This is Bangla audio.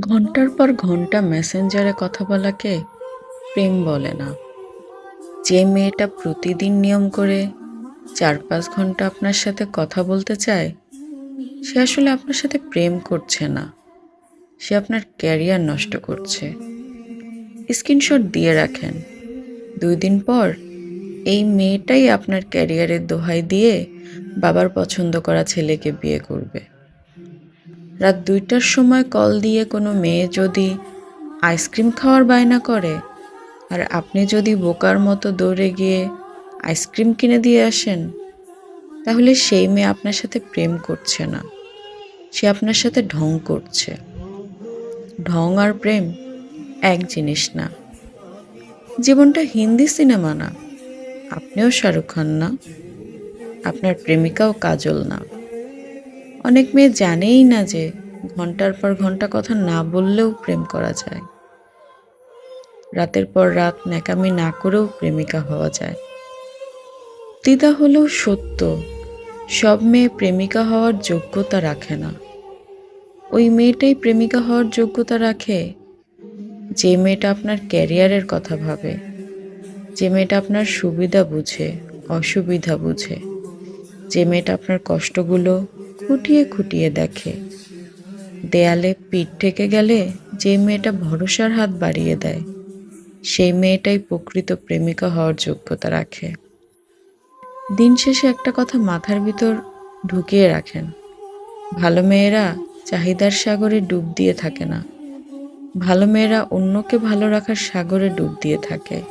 ঘণ্টার পর ঘণ্টা মেসেঞ্জারে কথা বলাকে প্রেম বলে না। যে মেয়েটা প্রতিদিন নিয়ম করে চার পাঁচ ঘণ্টা আপনার সাথে কথা বলতে চায়, সে আসলে আপনার সাথে প্রেম করছে না। সে আপনার ক্যারিয়ার নষ্ট করছে। স্ক্রিনশট দিয়ে রাখেন। দুই দিন পর এই মেয়েটাই আপনার ক্যারিয়ারের দোহাই দিয়ে বাবার পছন্দ করা ছেলেকে বিয়ে করবে। রাত দুইটার সময় কল দিয়ে কোনো মেয়ে যদি আইসক্রিম খাওয়ার বায়না করে, আর আপনি যদি বোকার মতো দৌড়ে গিয়ে আইসক্রিম কিনে দিয়ে আসেন, তাহলে সেই মেয়ে আপনার সাথে প্রেম করছে না। সে আপনার সাথে ঢং করছে। ঢং আর প্রেম এক জিনিস না। জীবনটা হিন্দি সিনেমা না। আপনিও শাহরুখ খান না। আপনার প্রেমিকাও কাজল না। অনেক মেয়ে জানেই না যে ঘণ্টার পর ঘণ্টা কথা না বললেও প্রেম করা যায়। রাতের পর রাত ন্যাকামি না করেও প্রেমিকা হওয়া যায়। দ্বিধা হলেও সত্য, সব মেয়ে প্রেমিকা হওয়ার যোগ্যতা রাখে না। ওই মেয়েটাই প্রেমিকা হওয়ার যোগ্যতা রাখে। যে মেয়েটা আপনার ক্যারিয়ারের কথা ভাবে, যে মেয়েটা আপনার সুবিধা বুঝে, অসুবিধা বুঝে, যে মেয়েটা আপনার কষ্টগুলো খুঁটিয়ে খুঁটিয়ে দেখে। দেয়ালে পিঠ ঠেকে গেলে যে মেয়েটা ভরসার হাত বাড়িয়ে দেয়, সেই মেয়েটাই প্রকৃত প্রেমিকা হওয়ার যোগ্যতা রাখে। দিন শেষে একটা কথা মাথার ভিতর ঢুকিয়ে রাখেন। ভালো মেয়েরা চাহিদার সাগরে ডুব দিয়ে থাকে না। ভালো মেয়েরা অন্যকে ভালো রাখার সাগরে ডুব দিয়ে থাকে।